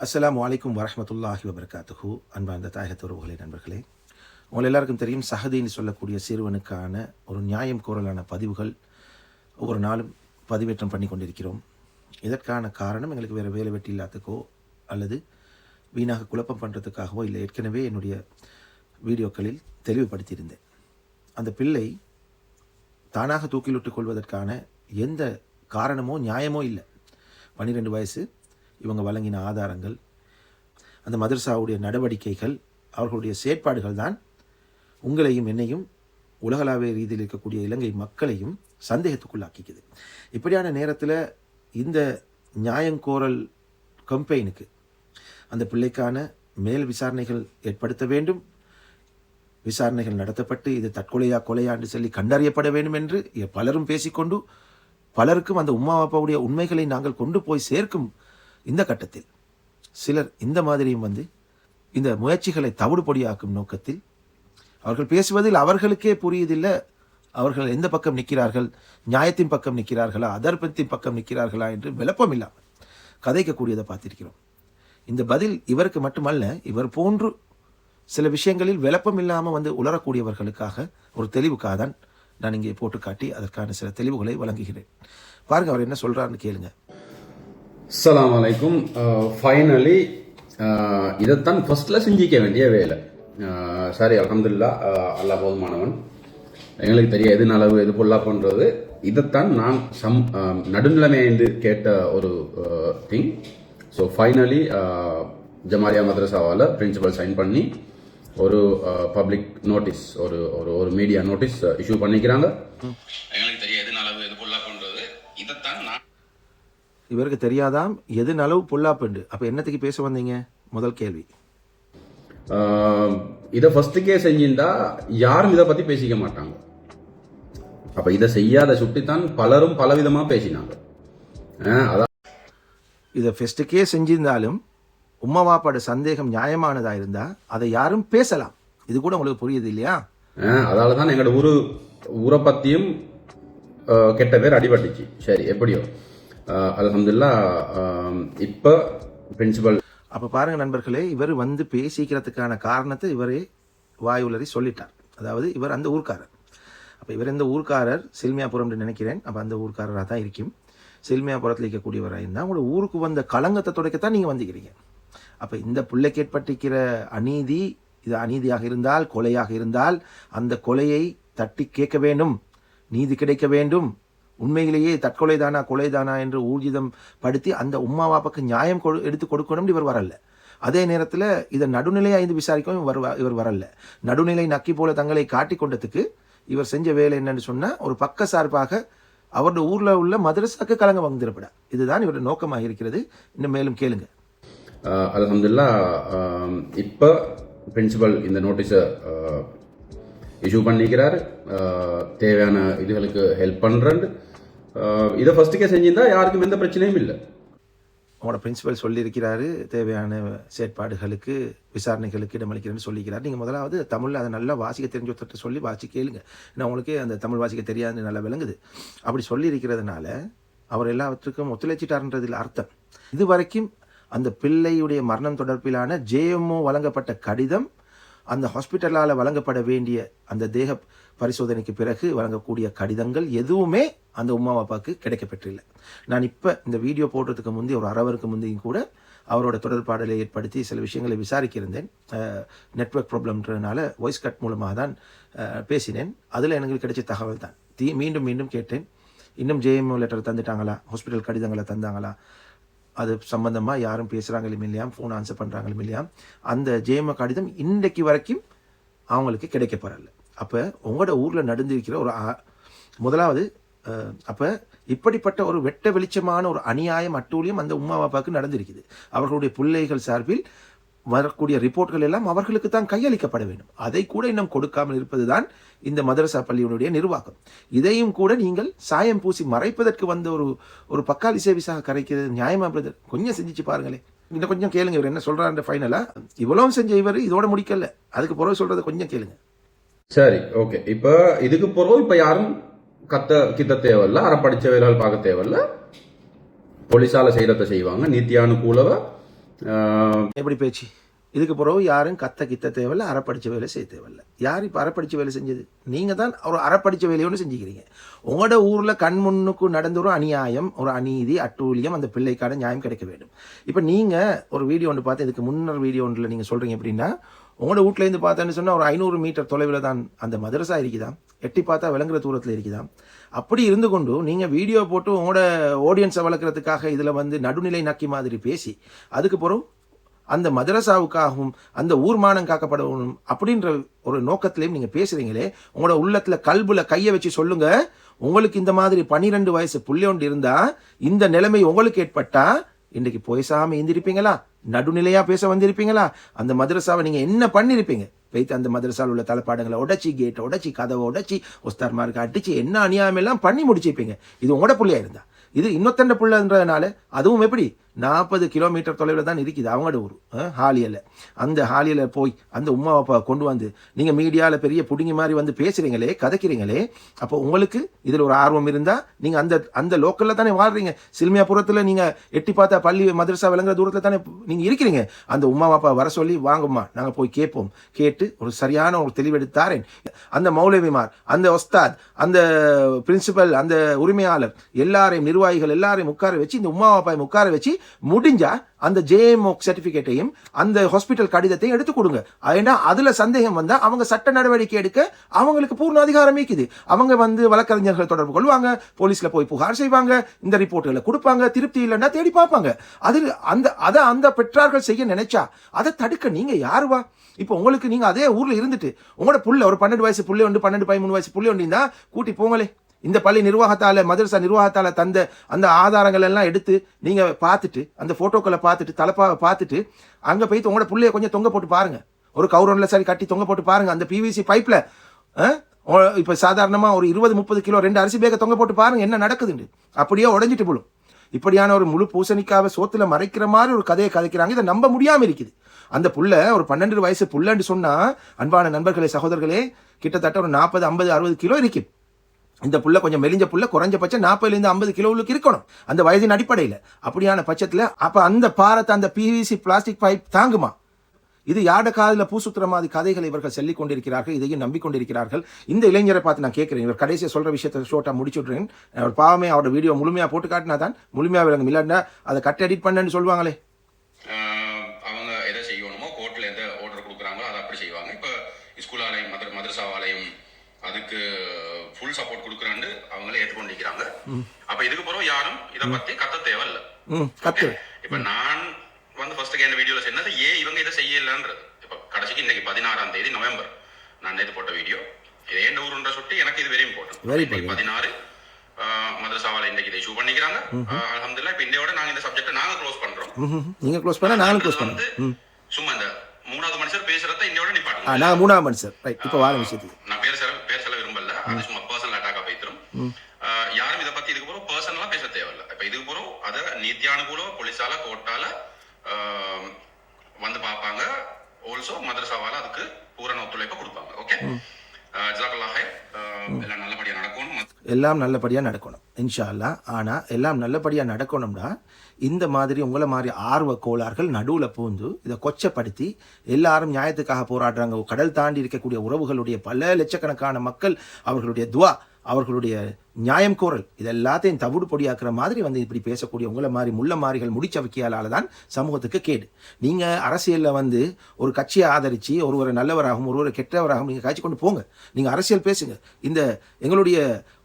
அஸ்லாம் அலைக்கும் வரமத்துல்லாஹி வபர்காத்துஹு. அன்பார்ந்த தாயகத் உறவுகளே நண்பர்களே உங்கள் எல்லாருக்கும் தெரியும் சஹதின்னு சொல்லக்கூடிய சிறுவனுக்கான ஒரு நியாயம் கூறலான பதிவுகள் ஒவ்வொரு நாளும் பதிவேற்றம் பண்ணி கொண்டிருக்கிறோம். இதற்கான காரணம் எங்களுக்கு வேறு வேலை வெட்டி இல்லாதக்கோ அல்லது வீணாக குழப்பம் பண்ணுறதுக்காகவோ இல்லை. ஏற்கனவே என்னுடைய வீடியோக்களில் தெளிவுபடுத்தியிருந்தேன். அந்த பிள்ளை தானாக தூக்கிலிட்டுக் கொள்வதற்கான எந்த காரணமோ நியாயமோ இல்லை. பன்னிரெண்டு வயசு இவங்க வழங்கின ஆதாரங்கள் அந்த மதர்சாவுடைய நடவடிக்கைகள் அவர்களுடைய செயற்பாடுகள் தான் உங்களையும் என்னையும் உலகளாவிய ரீதியில் இருக்கக்கூடிய இலங்கை மக்களையும் சந்தேகத்துக்குள்ளாக்கிக்குது. இப்படியான நேரத்தில் இந்த நியாயங்கோரல் கம்பெயினுக்கு அந்த பிள்ளைக்கான மேல் விசாரணைகள் ஏற்படுத்த வேண்டும். விசாரணைகள் நடத்தப்பட்டு இது தற்கொலையா கொலையா என்று சொல்லி கண்டறியப்பட வேண்டும் என்று பலரும் பேசிக்கொண்டு பலருக்கும் அந்த உமா அப்பாவுடைய உண்மைகளை நாங்கள் கொண்டு போய் சேர்க்கும் இந்த கட்டத்தில் சிலர் இந்த மாதிரியும் வந்து இந்த முயற்சிகளை தவிடுபொடியாக்கும் நோக்கத்தில் அவர்கள் பேசுவதில் அவர்களுக்கே புரியுதில்லை. அவர்கள் எந்த பக்கம் நிற்கிறார்கள்? நியாயத்தின் பக்கம் நிற்கிறார்களா? அதர்ப்பத்தின் பக்கம் நிற்கிறார்களா என்று விளப்பம் இல்லாமல் கதைக்கக்கூடியதை பார்த்திருக்கிறோம். இந்த பதில் இவருக்கு மட்டுமல்ல இவர் போன்று சில விஷயங்களில் விளப்பம் இல்லாமல் வந்து உலரக்கூடியவர்களுக்காக ஒரு தெளிவுக்காக தான் நான் இங்கே போட்டு காட்டி அதற்கான சில தெளிவுகளை வழங்குகிறேன். பாருங்க அவர் என்ன சொல்றாருன்னு கேளுங்க. அஸ்லாம் வலைக்கும் ஃபைனலி இதைத்தான் ஃபஸ்ட்டில் சிந்திக்க வேண்டிய வேலை. சாரி அலமதுல்லா அல்லா போதுமானவன். எங்களுக்கு தெரிய தெரியாது அளவு எது பொல்லா பண்ணுறது இதைத்தான் நான் சம் uh, நடுநிலைமை என்று கேட்ட ஒரு திங் ஸோ ஃபைனலி ஜமாரியா மதரசாவால் பிரின்சிபல் சைன் பண்ணி ஒரு uh, பப்ளிக் நோட்டீஸ் ஒரு ஒரு ஒரு மீடியா நோட்டீஸ் இஷ்யூ பண்ணிக்கிறாங்க. இவருக்கு தெரியாதாம் எது நலவு பொல்லாப்புண்டு அப்போ என்னத்துக்கு பேச வந்தீங்க? முதல் கேள்வி. இதை ஃபர்ஸ்ட்டுக்கே செஞ்சிருந்தா யாரும் இதை பத்தி பேசிக்க மாட்டாங்க. அப்ப இதை செய்யாத சுட்டித்தான் பலரும் பலவிதமா பேசினாங்க. அதான் இதை ஃபெஸ்ட்டுக்கே செஞ்சிருந்தாலும் உம்மா வாப்பாட சந்தேகம் நியாயமானதா இருந்தா அதை யாரும் பேசலாம். இது கூட உங்களுக்கு புரியுது இல்லையா? அதால தான் எங்களோட ஊரு ஊரை பத்தியும் கெட்ட பேர் அடிபட்டுச்சு. சரி எப்படியோ. அலமதுல்லா இப்போ பிரின்சிபல் அப்போ பாருங்க நண்பர்களே இவர் வந்து பேசிக்கிறதுக்கான காரணத்தை இவரே வாய் உளறி சொல்லிட்டார். அதாவது இவர் அந்த ஊர்க்காரர். அப்போ இவர் இந்த ஊர்க்காரர் சில்மியாபுரம்னு நினைக்கிறேன். அப்போ அந்த ஊர்க்காரராக தான் இருக்கும். சில்மியாபுரத்தில் இருக்கக்கூடியவராக இருந்தால் உங்களோட ஊருக்கு வந்த களங்கத்தை துடைக்கத்தான் நீங்கள் வந்துக்கிறீங்க அப்போ இந்த பிள்ளைக்கு ஏற்பட்டிருக்கிற அநீதி இது அநீதியாக இருந்தால் கொலையாக இருந்தால் அந்த கொலையை தட்டி கேட்க வேண்டும். நீதி கிடைக்க வேண்டும். உண்மையிலேயே தற்கொலைதானா கொலைதானா என்று ஊர்ஜிதம் படுத்தி அந்த உம்மா வாப்பாக்கு நியாயம் கொடு எடுத்து கொடுக்கணும்னு இவர் வரல அதே நேரத்தில் இதை நடுநிலையாக இருந்து விசாரிக்கவும் இவர் இவர் வரல நடுநிலை நக்கி போல தங்களை காட்டி கொண்டதுக்கு இவர் செஞ்ச வேலை என்னன்னு சொன்னால் ஒரு பக்க சார்பாக அவரோட ஊரில் உள்ள மதரசாக்கு கலங்க வந்துடப்பட இதுதான் இவருடைய நோக்கமாக இருக்கிறது. இன்னும் மேலும் கேளுங்க. அலமதுல்லா இப்போ பிரின்சிபல் இந்த நோட்டீஸை இஷ்யூ பண்ணிக்கிறாரு. தேவையான இதுகளுக்கு ஹெல்ப் பண்ணுறேன் இதை ஃபஸ்ட்டுக்கே செஞ்சிருந்தா யாருக்கும் எந்த பிரச்சனையும் இல்லை. உங்களோட பிரின்சிபல் சொல்லியிருக்கிறாரு தேவையான செயற்பாடுகளுக்கு விசாரணைகளுக்கு இடமளிக்கிறேன்னு சொல்லிக்கிறார். நீங்கள் முதலாவது தமிழில் அதை நல்லா வாசிக்க தெரிஞ்ச ஒருத்தர்கிட்ட சொல்லி வாசி கேளுங்க. ஏன்னா உங்களுக்கு அந்த தமிழ் வாசிக்க தெரியாதுன்னு நல்லா விளங்குது. அப்படி சொல்லியிருக்கிறதுனால அவர் எல்லாத்துக்கும் ஒத்துழைச்சிட்டார்ன்றதில் அர்த்தம். இது வரைக்கும் அந்த பிள்ளையுடைய மரணம் தொடர்பிலான ஜேஎம்ஓ வழங்கப்பட்ட கடிதம் அந்த ஹாஸ்பிட்டலால் வழங்கப்பட வேண்டிய அந்த தேக பரிசோதனைக்கு பிறகு வழங்கக்கூடிய கடிதங்கள் எதுவுமே அந்த உமா அப்பாவுக்கு கிடைக்கப்பெற்றில்லை. நான் இப்போ இந்த வீடியோ போடுறதுக்கு முந்தைய ஒரு அரவருக்கு முந்தையும் கூட அவரோட தொடர்பாடலை ஏற்படுத்தி சில விஷயங்களை விசாரிக்க இருந்தேன் நெட்வொர்க் ப்ராப்ளம்ன்றதுனால வாய்ஸ் கட் மூலமாக தான் பேசினேன். அதில் எனக்கு கிடைச்ச தகவல் தான். தீ மீண்டும் மீண்டும் கேட்டேன். இன்னும் ஜேஎம்ஓ லெட்டர் தந்துட்டாங்களா? ஹாஸ்பிட்டல் கடிதங்களை தந்தாங்களா? அது சம்பந்தமாக யாரும் பேசுகிறாங்களும் இல்லையாம் ஃபோன் ஆன்சர் பண்ணுறாங்களும் இல்லையாம் அந்த ஜேஎம்ஓ கடிதம் இன்றைக்கு வரைக்கும் அவங்களுக்கு கிடைக்கப்படலை அப்போ உங்களோட ஊரில் நடந்திருக்கிற ஒரு ஆ- முதலாவது அப்போ இப்படிப்பட்ட ஒரு வெட்ட வெளிச்சமான ஒரு அநியாயம் அட்டூழியம் அந்த உமா அப்பாவுக்கு நடந்திருக்குது. அவர்களுடைய பிள்ளைகள் சார்பில் வரக்கூடிய ரிப்போர்ட்கள் எல்லாம் அவர்களுக்கு தான் கையளிக்கப்பட வேண்டும். அதை கூட இன்னும் கொடுக்காமல் இருப்பது தான் இந்த மதரசா பள்ளியினுடைய நிர்வாகம். இதையும் கூட நீங்கள் சாயம் பூசி மறைப்பதற்கு வந்த ஒரு ஒரு பக்காளி சேவிசாக கரைக்கிறது நியாயமா பிரதர்? கொஞ்சம் செஞ்சிச்சு பாருங்களேன். இன்னும் கொஞ்சம் கேளுங்க இவர் என்ன சொல்றாரு ஃபைனலாக இவ்வளவும் செஞ்ச இவர் இதோட முடிக்கல. அதுக்கு பிறகு சொல்கிறத கொஞ்சம் கேளுங்க. சரி ஓகே இப்ப இதுக்கு பிறகு இப்ப யாரும் கத்த கித்த தேவையில்ல அரை படிச்ச வேலைகள் பார்க்க தேவையில்ல. போலீஸால செய்யறத செய்வாங்க. நீத்தியானுகூலவ எப்படி பேச்சு? இதுக்கு பிறகு யாரும் கத்த கித்த தேவையில்ல அறப்படிச்ச வேலை செய்ய தேவையில்ல. யார் இப்போ அறப்படிச்ச வேலை செஞ்சது? நீங்கள் தான் ஒரு அறப்படிச்ச வேலையோடு செஞ்சுக்கிறீங்க. உங்களோட ஊரில் கண் முன்னுக்கு நடந்த ஒரு அநியாயம் ஒரு அநீதி அட்டூழியம் அந்த பிள்ளைக்கான நியாயம் கிடைக்க வேண்டும். இப்போ நீங்கள் ஒரு வீடியோ ஒன்று பார்த்து இதுக்கு முன்னர் வீடியோ ஒன்றில் நீங்கள் சொல்கிறீங்க எப்படின்னா உங்களோட வீட்டிலேருந்து பார்த்தேன்னு சொன்னால் ஒரு ஐநூறு மீட்டர் தொலைவில் தான் அந்த மதரசா இருக்குதா? எட்டி பார்த்தா விளங்குற தூரத்தில் இருக்குதாம் அப்படி இருந்து கொண்டு நீங்கள் வீடியோ போட்டு உங்களோட ஆடியன்ஸை வளர்க்குறதுக்காக இதில் வந்து நடுநிலை நக்கி மாதிரி பேசி அதுக்கு பிறகு அந்த மதரசாவுக்காகவும் அந்த ஊர்மானம் காக்கப்படணும் அப்படின்ற ஒரு நோக்கத்திலையும் நீங்கள் பேசுகிறீங்களே உங்களோட உள்ளத்தில் கல்புல கையை வச்சு சொல்லுங்க. உங்களுக்கு இந்த மாதிரி பன்னிரெண்டு வயசு புள்ளியொண்டு இருந்தால் இந்த நிலைமை உங்களுக்கு ஏற்பட்டால் இன்றைக்கி பேசாம இருந்திருப்பீங்களா நடுநிலையாக பேச வந்திருப்பீங்களா? அந்த மதரசாவை நீங்கள் என்ன பண்ணிருப்பீங்க? வைத்து அந்த மதரசாவில் உள்ள தலைப்பாடங்களை உடைச்சி கேட்டை உடைச்சி கதவை உடைச்சி ஒஸ்தார்மாருக்கு அடிச்சு என்ன அநியாயம் பண்ணி முடிச்சிருப்பீங்க? இது உங்களோட பிள்ளையா இருந்தா. இது இன்னொத்தண்ட பிள்ளைன்றதுனால அதுவும் எப்படி? நாற்பது கிலோமீட்டர் தொலைவில் தான் இருக்குது அவங்களோட ஊர் ஹாலியில் அந்த ஹாலியில் போய் அந்த உமா அப்பா கொண்டு வந்து நீங்கள் மீடியாவில் பெரிய புடுங்கி மாதிரி வந்து பேசுகிறீங்களே கதைக்கிறீங்களே அப்போ உங்களுக்கு இதில் ஒரு ஆர்வம் இருந்தால் நீங்கள் அந்த அந்த லோக்கலில் தானே வாழ்றீங்க. சில்மியாபுரத்தில் நீங்கள் எட்டி பார்த்தா பள்ளி மதரசா விளங்குற தூரத்தில் தானே நீங்கள் இருக்கிறீங்க. அந்த உமா அப்பா வர சொல்லி வாங்கம்மா நாங்கள் போய் கேட்போம். கேட்டு ஒரு சரியான ஒரு தெளிவெடுத்தாரேன். அந்த மௌலவிமார் அந்த ஒஸ்தாத் அந்த பிரின்சிபல் அந்த உரிமையாளர் எல்லாரையும் நிர்வாகிகள் எல்லாரையும் உட்கார வச்சு இந்த உமா அப்பாவை உட்கார வச்சு முடிஞ்சா அந்த ஜேஎம்ஓ சர்டிபிகேட்டையும் அந்த ஹாஸ்பிட்டல் கடிதத்தையும் எடுத்து கொடுங்க. ஏன்னா அதுல சந்தேகம் வந்தா அவங்க சட்ட நடவடிக்கை எடுக்க அவங்களுக்கு பூர்ண அதிகாரம் இருக்குது. அவங்க வந்து வழக்கறிஞர்கள் தொடர்பு கொள்வாங்க போலீஸ்ல போய் புகார் செய்வாங்க இந்த ரிப்போர்ட்டுகளை கொடுப்பாங்க திருப்தி இல்லைன்னா தேடி பார்ப்பாங்க. அது அந்த அதை அந்த பெற்றார்கள் செய்ய நினைச்சா அதை தடுக்க நீங்க யாருவா இப்போ உங்களுக்கு நீங்க அதே ஊர்ல இருந்துட்டு உங்களோட புள்ள ஒரு பன்னெண்டு வயசு புள்ளி ஒன்று பன்னெண்டு பதிமூணு வயசு புள்ளை உண்டு கூட்டி போங்களே. இந்த பள்ளி நிர்வாகத்தால் மதரசா நிர்வாகத்தால் தந்த அந்த ஆதாரங்கள் எல்லாம் எடுத்து நீங்கள் பார்த்துட்டு அந்த ஃபோட்டோக்களை பார்த்துட்டு தலைப்பாக பார்த்துட்டு அங்கே போய் உங்களோட பிள்ளைய கொஞ்சம் தொங்க போட்டு பாருங்கள் ஒரு கவுரன்ல சரி கட்டி தொங்க போட்டு பாருங்கள் அந்த பிவிசி பைப்பில் இப்போ சாதாரணமாக ஒரு இருபது முப்பது கிலோ ரெண்டு அரிசி பேக தொங்க போட்டு பாருங்கள் என்ன நடக்குதுண்டு அப்படியே உடஞ்சிட்டு போலும். இப்படியான ஒரு முழு பூசணிக்காவை சோத்தில் மறைக்கிற மாதிரி ஒரு கதையை கதைக்கிறாங்க. இதை நம்ப முடியாமல் இருக்குது. அந்த புள்ள ஒரு பன்னெண்டு வயசு புள்ளன்னு சொன்னால் அன்பான நண்பர்களே சகோதரர்களே கிட்டத்தட்ட ஒரு நாற்பது ஐம்பது அறுபது கிலோ இருக்குது இந்த புள்ள கொஞ்சம் மெலிஞ்ச புள்ள குறைஞ்சபட்சம் நாற்பதுலேருந்து ஐம்பது கிலோவுக்கு இருக்கணும். அந்த வயதின் அடிப்படையில். அப்படியான பட்சத்தில் அப்போ அந்த பாரத்தை அந்த பிவிசி பிளாஸ்டிக் பைப் தாங்குமா? இது யாட காதில் பூசுத்துற மாதிரி கதைகளை இவர்கள் சொல்லிக் கொண்டிருக்கிறார்கள் இதையும் நம்பிக்கொண்டிருக்கிறார்கள். இந்த இளைஞரை பார்த்து நான் கேட்குறேன். இவர் கடைசியாக சொல்கிற விஷயத்தை ஷோட்டாக முடிச்சுட்றேன் அவர் பாவமே அவரோட வீடியோ முழுமையா போட்டு காட்டினா தான் முழுமையாக விளங்கும் இல்லைன்னா அதை கட் எடிட் பண்ணேன்னு சொல்லுவாங்களே ஆஹ் அவங்க எதை செய்யணுமோ கோர்ட்ல எதை ஆர்டர் கொடுக்குறாங்களோ அதை அப்படி செய்வாங்க இப்போ ஸ்கூல் ஆலயம் மதர் மதரசா ஆலயம் அதுக்கு ஃபுல் சப்போர்ட் கொடுக்குறான்னு அவங்களே ஏற்றுக்கொண்டிருக்கிறாங்க அப்ப இதுக்கு பிறகு யாரும் இதை பத்தி கத்த தேவையில்ல. இப்ப நான் வந்து ஃபர்ஸ்ட் என்ன வீடியோல சொன்னது ஏன் இவங்க இதை செய்யலன்றது? இப்ப கடைசிக்கு இன்னைக்கு பதினாறாம் தேதி நவம்பர். நான் நேற்று போட்ட வீடியோ இது ஏன் ஊருன்ற சுட்டி எனக்கு இது வெரி இம்பார்ட்டன்ட் பதினாறு மதரசாவால இன்னைக்கு இதை இஷ்யூ பண்ணிக்கிறாங்க. அலமதுல்லா இப்ப இந்தியாவோட நாங்க இந்த சப்ஜெக்ட் நாங்க க்ளோஸ் பண்றோம். ம் நீங்கள் க்ளோஸ் பண்ணால் நானும் க்ளோஸ் வந்து சும்மா இந்த மூணாவது மனுஷர் பேசுறத இன்னையோட நிப்பாட்டுங்க. நாங்கள் மூணாம் மனுஷர். ரைட் இப்போ வார விஷயத்துக்கு. நான் பேர் பேர் சொல்ல விரும்பல. அது சும்மா பர்சனல் அட்டாக்கா போய்த்திரும் யாரும் இதை பத்தி இதுக்கு போறோம் பர்சனலா பேச தேவையில்ல இப்ப இதுக்கு போறோம் அத நீத்தியானுகூலம் போலீஸால கோர்ட்டால வந்து பார்ப்பாங்க. ஆல்சோ மதரசாவால அதுக்கு பூரண ஒத்துழைப்பை கொடுப்பாங்க. ஓகே எல்லாம் எல்லாம் நல்லபடியாக நடக்கணும் இன்ஷா அல்லாஹ் ஆனால் எல்லாம் நல்லபடியாக நடக்கணும்னா இந்த மாதிரி உங்களை மாதிரி ஆர்வ கோளாறுகள் நடுவில் பூந்து இதை கொச்சப்படுத்தி எல்லாரும் நியாயத்துக்காக போராடுறாங்க. கடல் தாண்டி இருக்கக்கூடிய உறவுகளுடைய பல லட்சக்கணக்கான மக்கள் அவர்களுடைய துவா அவர்களுடைய நியாயம் கோரல். இது எல்லாத்தையும் தவிடு பொடியாக்குற மாதிரி வந்து இப்படி பேசக்கூடிய உங்களை மாதிரி முள்ள மாறிகள் முடிச்சவைக்கியாலால தான் சமூகத்துக்கு கேடு. நீங்கள் அரசியலில் வந்து ஒரு கட்சியை ஆதரித்து ஒருவரை நல்லவராகவும் ஒருவரை கெட்டவராகவும் நீங்கள் காய்ச்சி கொண்டு போங்க. நீங்கள் அரசியல் பேசுங்க. இந்த எங்களுடைய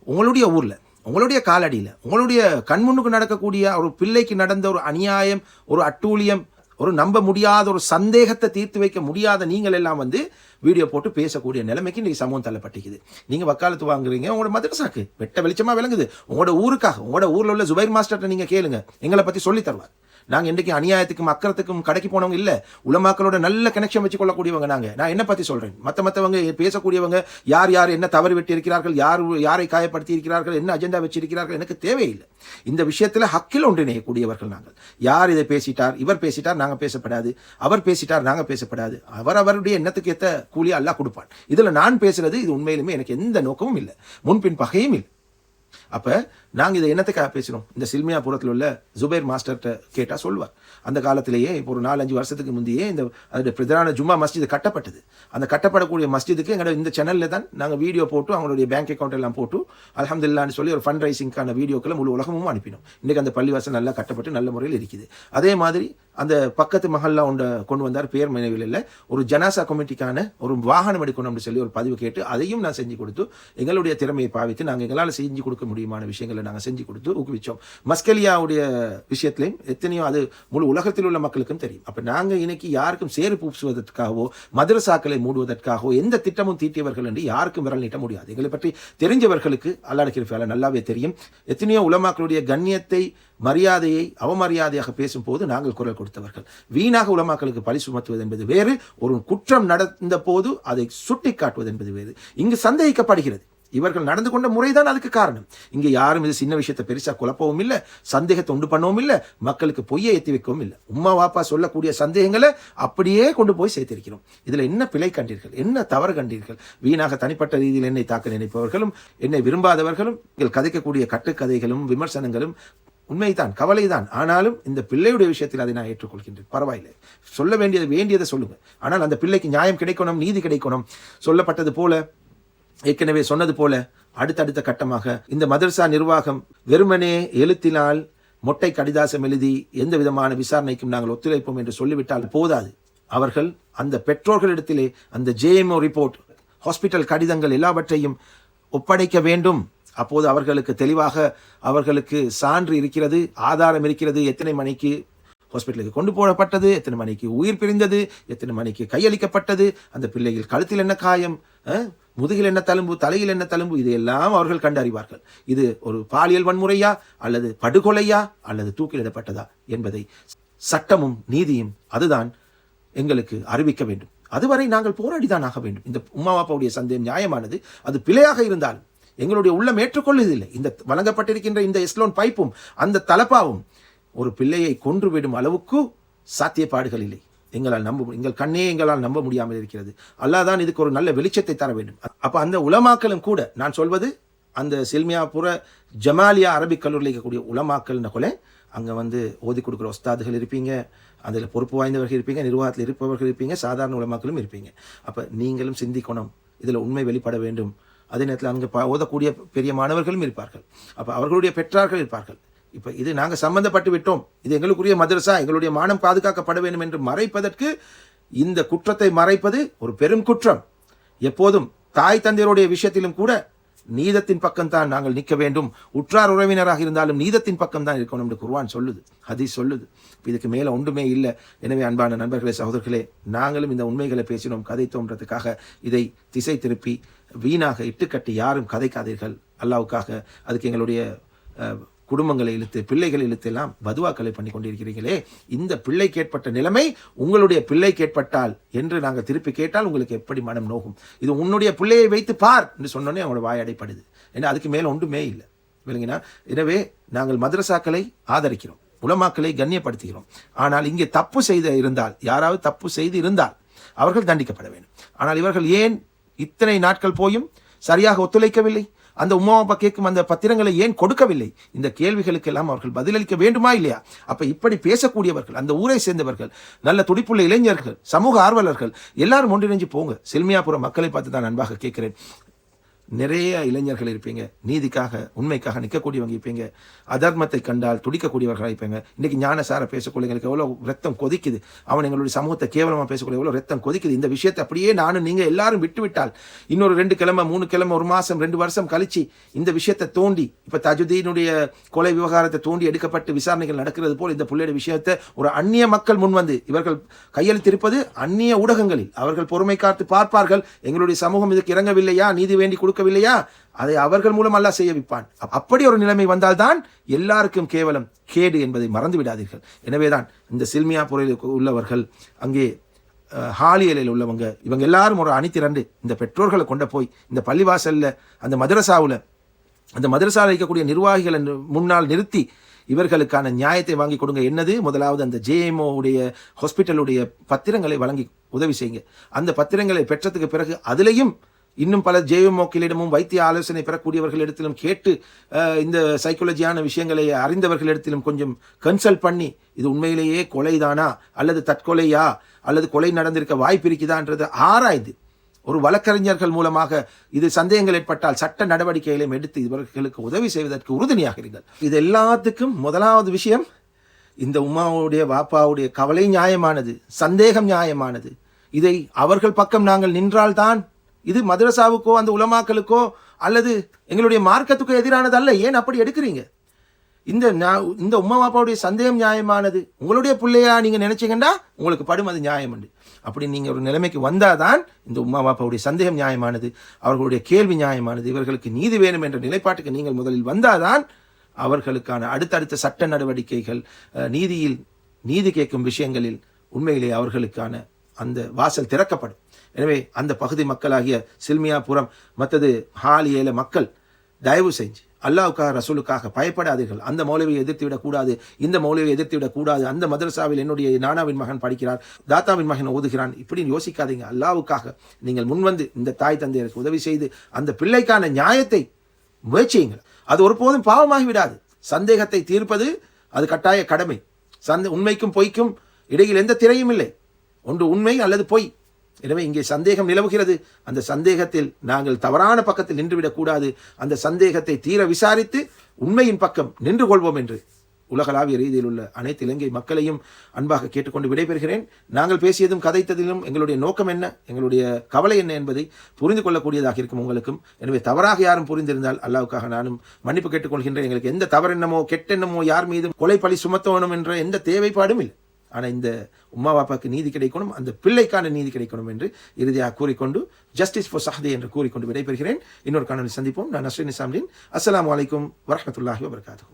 உங்களுடைய ஊரில் உங்களுடைய காலடியில் உங்களுடைய கண்முன்னுக்கு நடக்கக்கூடிய ஒரு பிள்ளைக்கு நடந்த ஒரு அநியாயம் ஒரு அட்டூழியம் ஒரு நம்ப முடியாத ஒரு சந்தேகத்தை தீர்த்து வைக்க முடியாத நீங்கள் எல்லாம் வந்து வீடியோ போட்டு பேசக்கூடிய நிலைமைக்கு இன்றைக்கி சமூகம் தள்ளப்பட்டிக்குது நீங்கள் வக்காலத்து வாங்குறீங்க உங்களோட மதரசாக்கு வெட்ட வெளிச்சமாக விளங்குது. உங்களோட ஊருக்காக உங்களோட ஊரில் உள்ள ஜுபைர் மாஸ்டர்கிட்ட நீங்கள் கேளுங்க. எங்களை பற்றி சொல்லி தருவார். நாங்கள் இன்றைக்கு அநியாயத்துக்கும் அக்கறத்துக்கும் கடைக்கு போனவங்க இல்லை. உலமாக்களோட நல்ல கனெக்ஷன் வச்சு கொள்ளக்கூடியவங்க நாங்கள் நான் என்ன பற்றி சொல்கிறேன் மற்ற மற்றவங்க பேசக்கூடியவங்க யார் யார் என்ன தவறு வெட்டி இருக்கிறார்கள் யார் யாரை காயப்படுத்தி இருக்கிறார்கள் என்ன அஜெண்டா வச்சிருக்கிறார்கள் எனக்கு தேவையில்லை. இந்த விஷயத்தில் ஹக்கில் ஒன்றிணையக்கூடியவர்கள் நாங்கள். யார் இதை பேசிட்டார்? இவர் பேசிட்டார் நாங்கள் பேசப்படாது. அவர் பேசிட்டார் நாங்கள் பேசப்படாது. அவர் அவருடைய எண்ணத்துக்கு ஏற்ற கூலி அல்லாஹ் கொடுப்பான். இதில் நான் பேசுகிறது இது உண்மையிலுமே எனக்கு எந்த நோக்கமும் இல்லை. முன்பின் பகையும் இல்லை. அப்போ நாங்கள் இதை என்னத்துக்காக பேசுகிறோம் இந்த சில்மியாபுரத்தில் உள்ள ஜுபேர் மாஸ்டர்கிட்ட கேட்டால் சொல்வார். அந்த காலத்திலேயே இப்போ ஒரு நாலஞ்சு வருஷத்துக்கு முந்தையே இந்த அதோட பிரதான ஜும்மா மஸ்ஜித் கட்டப்பட்டது. அந்த கட்டப்படக்கூடிய மஸ்ஜிதுக்கு எங்களோட இந்த சேனலில் தான் நாங்கள் வீடியோ போட்டு அவங்களுடைய பேங்க் அக்கௌண்ட் எல்லாம் போட்டு அலமதுல்லான்னு சொல்லி ஒரு ஃபண்ட் ரைசிங்கான வீடியோக்களை முழு உலகமும் அனுப்பினோம். இன்னைக்கு அந்த பள்ளிவாசல் நல்லா கட்டப்பட்டு நல்ல முறையில் இருக்குது. அதே மாதிரி அந்த பக்கத்து மஹல்லா ஒன்றை கொண்டு வந்தார் பேர் நினைவில் இல்லை. ஒரு ஜனாசா கமிட்டிக்கான ஒரு வாகனம் எடுக்கணும் அப்படின்னு சொல்லி ஒரு பதிவு கேட்டு அதையும் நான் செஞ்சு கொடுத்து எங்களுடைய திறமையை பாவித்து நாங்கள் எங்களால் செஞ்சு கொடுக்க முடியுமான விஷயங்களை நாங்கள் செஞ்சு கொடுத்து ஊக்குவிச்சோம். மஸ்கலியாவுடைய விஷயத்திலையும் எத்தனையோ அது முழு உலகத்தில் உள்ள மக்களுக்கும் தெரியும். அப்போ நாங்கள் இன்னைக்கு யாருக்கும் சேறு பூசுவதற்காகவோ மதரசாக்களை மூடுவதற்காகவோ எந்த திட்டமும் தீட்டியவர்கள் என்று யாருக்கும் விரல் நீட்ட முடியாது. எங்களை பற்றி தெரிஞ்சவர்களுக்கு அல்லாஹ் கிருஃபால நல்லாவே தெரியும். எத்தனையோ உலமாக்களுடைய கண்ணியத்தை மரியாதையை அவமரியாதையாக பேசும்போது நாங்கள் குரல் கொடுத்தவர்கள். வீணாக உலமாக்களுக்கு பழி சுமத்துவது என்பது வேறு ஒரு குற்றம் நடந்த போது அதை சுட்டி காட்டுவது என்பது வேறு. இங்கு சந்தேகிக்கப்படுகிறது. இவர்கள் நடந்து கொண்ட முறைதான் அதுக்கு காரணம். இங்கே யாரும் இது சின்ன விஷயத்தை பெருசாக குழப்பவும் இல்லை சந்தேகத்தை உண்டு பண்ணவும் இல்லை மக்களுக்கு பொய்யை ஏற்றி வைக்கவும் இல்லை. உம்மா வாப்பா சொல்லக்கூடிய சந்தேகங்களை அப்படியே கொண்டு போய் சேர்த்திருக்கிறோம். இதில் என்ன பிழை கண்டீர்கள்? என்ன தவறு கண்டீர்கள்? வீணாக தனிப்பட்ட ரீதியில் என்னை தாக்க நினைப்பவர்களும் என்னை விரும்பாதவர்களும் நீங்கள் கதைக்கக்கூடிய கட்டுக்கதைகளும் விமர்சனங்களும் உண்மைதான் கவலைதான். ஆனாலும் இந்த பிள்ளையுடைய விஷயத்தில் அதை நான் ஏற்றுக்கொள்கின்றேன். பரவாயில்லை. சொல்ல வேண்டியது வேண்டியதை சொல்லுங்கள் ஆனால் அந்த பிள்ளைக்கு நியாயம் கிடைக்கணும் நீதி கிடைக்கணும். சொல்லப்பட்டது போல ஏற்கனவே சொன்னது போல அடுத்தடுத்த கட்டமாக இந்த மதரசா நிர்வாகம் வெறுமனே எழுத்தினால் மொட்டை கடிதாசம் எழுதி எந்த விதமான விசாரணைக்கும் நாங்கள் ஒத்துழைப்போம் என்று சொல்லிவிட்டால் போதாது. அவர்கள் அந்த பெற்றோர்களிடத்திலே அந்த ஜேஎம்ஓ ரிப்போர்ட் ஹாஸ்பிட்டல் கடிதங்கள் எல்லாவற்றையும் ஒப்படைக்க வேண்டும். அப்போது அவர்களுக்கு தெளிவாக அவர்களுக்கு சான்று இருக்கிறது ஆதாரம் இருக்கிறது. எத்தனை மணிக்கு ஹாஸ்பிட்டலுக்கு கொண்டு போடப்பட்டது எத்தனை மணிக்கு உயிர் பிரிந்தது எத்தனை மணிக்கு கையளிக்கப்பட்டது அந்த பிள்ளைகள் கழுத்தில் என்ன காயம் முதுகில் என்ன தழும்பு தலையில் என்ன தழும்பு இதையெல்லாம் அவர்கள் கண்டறிவார்கள். இது ஒரு பாலியல் வன்முறையா அல்லது படுகொலையா அல்லது தூக்கிலிடப்பட்டதா என்பதை சட்டமும் நீதியும் அதுதான் எங்களுக்கு அறிவிக்க வேண்டும். அதுவரை நாங்கள் போராடிதான் ஆக வேண்டும். இந்த உம்மா அப்பாவுடைய சந்தேகம் நியாயமானது. அது பிழையாக இருந்தாலும் எங்களுடைய உள்ளம் ஏற்றுக்கொள்வதில்லை இந்த வழங்கப்பட்டிருக்கின்ற இந்த எஸ்லோன் பைப்பும் அந்த தலப்பாவும் ஒரு பிள்ளையை கொன்றுவிடும் அளவுக்கு சாத்தியப்பாடுகள் இல்லை. எங்களால் நம்ப எங்கள் கண்ணே எங்களால் நம்ப முடியாமல் இருக்கிறது. அல்லாதான் இதுக்கு ஒரு நல்ல வெளிச்சத்தை தர வேண்டும். அப்போ அந்த உலமாக்களும் கூட நான் சொல்வது அந்த செல்மியாபுர ஜமாலியா அரபிக் கல்லூரியில் இருக்கக்கூடிய உலமாக்கள்ன கொலை அங்கே வந்து ஓதி கொடுக்குற ஒஸ்தாதுகள் இருப்பீங்க அதில் பொறுப்பு வாய்ந்தவர்கள் இருப்பீங்க நிர்வாகத்தில் இருப்பவர்கள் இருப்பீங்க சாதாரண உலமாக்களும் இருப்பீங்க. அப்போ நீங்களும் சிந்திக்கணும். இதில் உண்மை வெளிப்பட வேண்டும். அதே நேரத்தில் அங்கே ப- ஓதக்கூடிய பெரிய மாணவர்களும் இருப்பார்கள். அப்போ அவர்களுடைய பெற்றார்கள் இருப்பார்கள். இப்போ இது நாங்கள் சம்பந்தப்பட்டு விட்டோம். இது எங்களுக்குரிய மதரசா எங்களுடைய மானம் பாதுகாக்கப்பட வேண்டும் என்று மறைப்பதற்கு இந்த குற்றத்தை மறைப்பது ஒரு பெரும் குற்றம். எப்போதும் தாய் தந்தையருடைய விஷயத்திலும் கூட நீதத்தின் பக்கம்தான் நாங்கள் நிற்க வேண்டும். உற்றார் உறவினராக இருந்தாலும் நீதத்தின் பக்கம் தான் இருக்கணும் என்று குருவான் சொல்லுது ஹதீஸ் சொல்லுது. இதுக்கு மேலே ஒன்றுமே இல்லை. எனவே அன்பான நண்பர்களே சகோதரர்களே நாங்களும் இந்த உண்மைகளை பேசினோம் கதைத்தோன்றதுக்காக இதை திசை திருப்பி வீணாக இட்டுக்கட்டி யாரும் கதைக்காதீர்கள். அல்லாவுக்காக அதுக்கு எங்களுடைய குடும்பங்களை இழுத்து பிள்ளைகளை இழுத்து எல்லாம் பதுவாக்களை பண்ணி கொண்டிருக்கிறீர்களே. இந்த பிள்ளை கேட்பட்ட நிலைமை உங்களுடைய பிள்ளை கேட்பட்டால் என்று நாங்கள் திருப்பி கேட்டால் உங்களுக்கு எப்படி மனம் நோகும்? இது உன்னுடைய பிள்ளையை வைத்து பார் என்று சொன்னோன்னே அவங்களோட வாய் அடைப்படுது ஏன்னா அதுக்கு மேலே ஒன்றுமே இல்லை. விளங்கினா எனவே நாங்கள் மதரசாக்களை ஆதரிக்கிறோம். உலமாக்களை கண்ணியப்படுத்துகிறோம். ஆனால் இங்கே தப்பு செய்த இருந்தால் யாராவது தப்பு செய்து இருந்தால் அவர்கள் தண்டிக்கப்பட வேண்டும். ஆனால் இவர்கள் ஏன் இத்தனை நாட்கள் போயும் சரியாக ஒத்துழைக்கவில்லை. அந்த உம்மா கேட்கும் அந்த பத்திரங்களை ஏன் கொடுக்கவில்லை? இந்த கேள்விகளுக்கெல்லாம் அவர்கள் பதிலளிக்க வேண்டுமா இல்லையா? அப்ப இப்படி பேசக்கூடியவர்கள் அந்த ஊரை சேர்ந்தவர்கள் நல்ல துடிப்புள்ள இளைஞர்கள் சமூக ஆர்வலர்கள் எல்லாரும் ஒன்றிணைஞ்சு போங்க. செல்மியாபுரம் மக்களை பார்த்து தான் அன்பாக கேட்கிறேன். நிறைய இளைஞர்கள் இருப்பீங்க. நீதிக்காக உண்மைக்காக நிற்கக்கூடியவங்க இருப்பீங்க. அதர்மத்தை கண்டால் துடிக்கக்கூடியவர்களாக இருப்பீங்க. இன்னைக்கு ஞானசார பேசக்கூடியவங்களுக்கு எவ்வளோ ரத்தம் கொதிக்குது. அவன் எங்களுடைய சமூகத்தை கேவலமாக பேசக்கூடிய எவ்வளோ ரத்தம் கொதிக்குது. இந்த விஷயத்தை அப்படியே நானும் நீங்கள் எல்லாரும் விட்டுவிட்டால் இன்னொரு ரெண்டு கிழமை மூணு கிழமை ஒரு மாதம் ரெண்டு வருஷம் கழிச்சு இந்த விஷயத்தை தோண்டி இப்போ தஜுதீனுடைய கொலை விவகாரத்தை தோண்டி எடுக்கப்பட்டு விசாரணைகள் நடக்கிறது போல் இந்த புள்ளைய விஷயத்தை ஒரு அந்நிய மக்கள் முன்வந்து இவர்கள் கையெழுத்திருப்பது அந்நிய ஊடகங்களில். அவர்கள் பொறுமை காத்து பார்ப்பார்கள். எங்களுடைய சமூகம் இதுக்கு இறங்கவில்லையா? நீதி வேண்டி கொடுக்கவில்லையா? அதை அவர்கள் மூலம் அல்லா செய்ய வைப்பான் அப்படி ஒரு நிலைமை வந்தால்தான் எல்லாருக்கும் கேவலம் கேடு என்பதை மறந்து விடாதீர்கள். எனவேதான் இந்த சில்மியா புறையில் உள்ளவர்கள் அங்கே ஹாலியலில் உள்ளவங்க இவங்க எல்லாரும் ஒரு அணி திரண்டு இந்த பெற்றோர்களை கொண்டு போய் இந்த பள்ளிவாசலில் அந்த மதரசாவில் அந்த மதரசாவில் இருக்கக்கூடிய நிர்வாகிகளை முன்னால் நிறுத்தி இவர்களுக்கான நியாயத்தை வாங்கி கொடுங்க. என்னது? முதலாவது அந்த ஜேஎம்ஓ உடைய ஹாஸ்பிட்டலுடைய பத்திரங்களை வழங்கி உதவி செய்யுங்க. அந்த பத்திரங்களை பெற்றதுக்கு பிறகு அதுலேயும் இன்னும் பல ஜேஎம்ஓக்களிடமும் வைத்திய ஆலோசனை பெறக்கூடியவர்களிடத்திலும் கேட்டு இந்த சைக்காலஜியான விஷயங்களை அறிந்தவர்களிடத்திலும் கொஞ்சம் கன்சல்ட் பண்ணி இது உண்மையிலேயே கொலைதானா அல்லது தற்கொலையா அல்லது கொலை நடந்திருக்க வாய்ப்பு இருக்குதான்றதை ஆராய்ந்து. ஒரு வழக்கறிஞர்கள் மூலமாக இது சந்தேகங்கள் ஏற்பட்டால் சட்ட நடவடிக்கைகளையும் எடுத்து இவர்களுக்கு உதவி செய்வதற்கு உறுதுணையாக இருங்கள். இது எல்லாத்துக்கும் முதலாவது விஷயம் இந்த உமாவுடைய வாப்பாவுடைய கவலை நியாயமானது சந்தேகம் நியாயமானது. இதை அவர்கள் பக்கம் நாங்கள் நின்றால்தான் இது மதரசாவுக்கோ அந்த உலமாக்களுக்கோ அல்லது எங்களுடைய மார்க்கத்துக்கோ எதிரானது அல்ல ஏன் அப்படி எடுக்கிறீங்க? இந்த இந்த உம்மா பாப்பாவுடைய சந்தேகம் நியாயமானது. உங்களுடைய பிள்ளையா நீங்கள் நினைச்சீங்கன்னா உங்களுக்கு படும் அது நியாயம் உண்டு அப்படி நீங்கள் ஒரு நிலைமைக்கு வந்தாதான் இந்த உம்மா பாப்பாவுடைய சந்தேகம் நியாயமானது. அவர்களுடைய கேள்வி நியாயமானது. இவர்களுக்கு நீதி வேணும் என்ற நிலைப்பாட்டுக்கு நீங்கள் முதலில் வந்தாதான் அவர்களுக்கான அடுத்தடுத்த சட்ட நடவடிக்கைகள் நீதியில் நீதி கேட்கும் விஷயங்களில் உண்மையிலே அவர்களுக்கான அந்த வாசல் திறக்கப்படும். எனவே அந்த பகுதி மக்களாகிய சில்மியாபுரம் மற்றது ஹாலியேல மக்கள் தயவு செஞ்சு அல்லாவுக்காக ரசூலுக்காக பயப்படாதீர்கள். அந்த மௌலவியை எதிர்த்து விடக்கூடாது. இந்த மௌலவியை எதிர்த்து விடக்கூடாது. அந்த மதரசாவில் என்னுடைய நானாவின் மகன் படிக்கிறார். தாத்தாவின் மகன் ஓதுகிறான். இப்படி யோசிக்காதீங்க. அல்லாவுக்காக நீங்கள் முன்வந்து இந்த தாய் தந்தையருக்கு உதவி செய்து அந்த பிள்ளைக்கான நியாயத்தை முயற்சியுங்கள் அது ஒருபோதும் பாவமாகி விடாது. சந்தேகத்தை தீர்ப்பது அது கட்டாய கடமை. சந்த உண்மைக்கும் பொய்க்கும் இடையில் எந்த திரையும் இல்லை. ஒன்று உண்மை அல்லது பொய். எனவே இங்கே சந்தேகம் நிலவுகிறது. அந்த சந்தேகத்தில் நாங்கள் தவறான பக்கத்தில் நின்றுவிடக்கூடாது அந்த சந்தேகத்தை தீர விசாரித்து உண்மையின் பக்கம் நின்று கொள்வோம் என்று உலகளாவிய ரீதியில் உள்ள அனைத்து இலங்கை மக்களையும் அன்பாக கேட்டுக்கொண்டு விடைபெறுகிறேன். நாங்கள் பேசியதும் கதைத்ததிலும் எங்களுடைய நோக்கம் என்ன எங்களுடைய கவலை என்ன என்பதை புரிந்து கொள்ளக்கூடியதாக இருக்கும் உங்களுக்கும். எனவே தவறாக யாரும் புரிந்திருந்தால் அல்லாவுக்காக நானும் மன்னிப்பு கேட்டுக்கொள்கின்றேன். எங்களுக்கு எந்த தவறெண்ணமோ கெட்டெண்ணமோ யார் மீதும் கொலை பழி சுமத்த வேணும் என்ற எந்த தேவைப்பாடும் இல்லை. ஆனால் இந்த உம்மா பாப்பாவுக்கு நீதி கிடைக்கணும் அந்த பிள்ளைக்கான நீதி கிடைக்கணும் என்று இறுதியாக கூறிக்கொண்டு ஜஸ்டிஸ் ஃபார் சஹதே என்று கூறிக்கொண்டு விடைபெறுகிறேன். இன்னொரு காணொலி சந்திப்போம். நான் நஸ்ரீன் நிசாம்தீன் அஸ்லாம் அலைக்கும் வரமத்துல்லாஹி வபரகாத்துஹு.